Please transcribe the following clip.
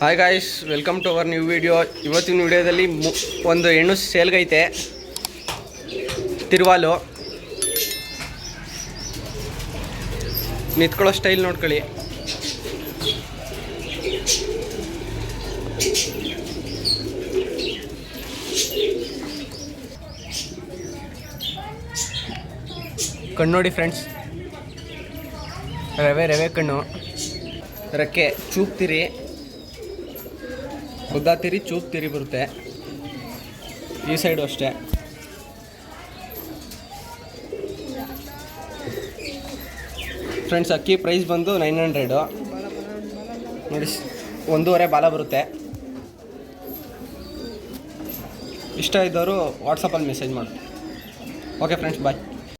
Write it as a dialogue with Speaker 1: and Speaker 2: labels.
Speaker 1: Hi guys welcome to our new video ಇವತ್ತಿನ ವಿಡಿಯೋದಲ್ಲಿ ಒಂದು ಹೆಣ್ಣು ಸೇಲ್ಗೈತೆ. ತಿರುವಾಲು. ನಿಂತ್ಕೊಳ್ಳೋ ಸ್ಟೈಲ್ ನೋಡ್ಕೊಳ್ಳಿ. ಕಣ್ಣು ನೋಡಿ ಫ್ರೆಂಡ್ಸ್ ರವೆ ರವೆ ಕಣ್ಣು. ರಕ್ಕೆ ಚೂಪ್ತಿರಿ ಉದ್ದಾತಿರಿ ಚೂಪ್ತಿರಿ ಬರುತ್ತೆ. ಈ ಸೈಡು ಅಷ್ಟೇ. ಫ್ರೆಂಡ್ಸ್ ಅಕ್ಕಿ ಪ್ರೈಸ್ ಬಂದು ನೈನ್ ಹಂಡ್ರೆಡು ನೋಡಿ, ಒಂದೂವರೆ ಬಾಲ ಬರುತ್ತೆ. ಇಷ್ಟ ಇದ್ದವರು ವಾಟ್ಸಪ್ಪಲ್ಲಿ ಮೆಸೇಜ್ ಮಾಡಿ. Okay friends bye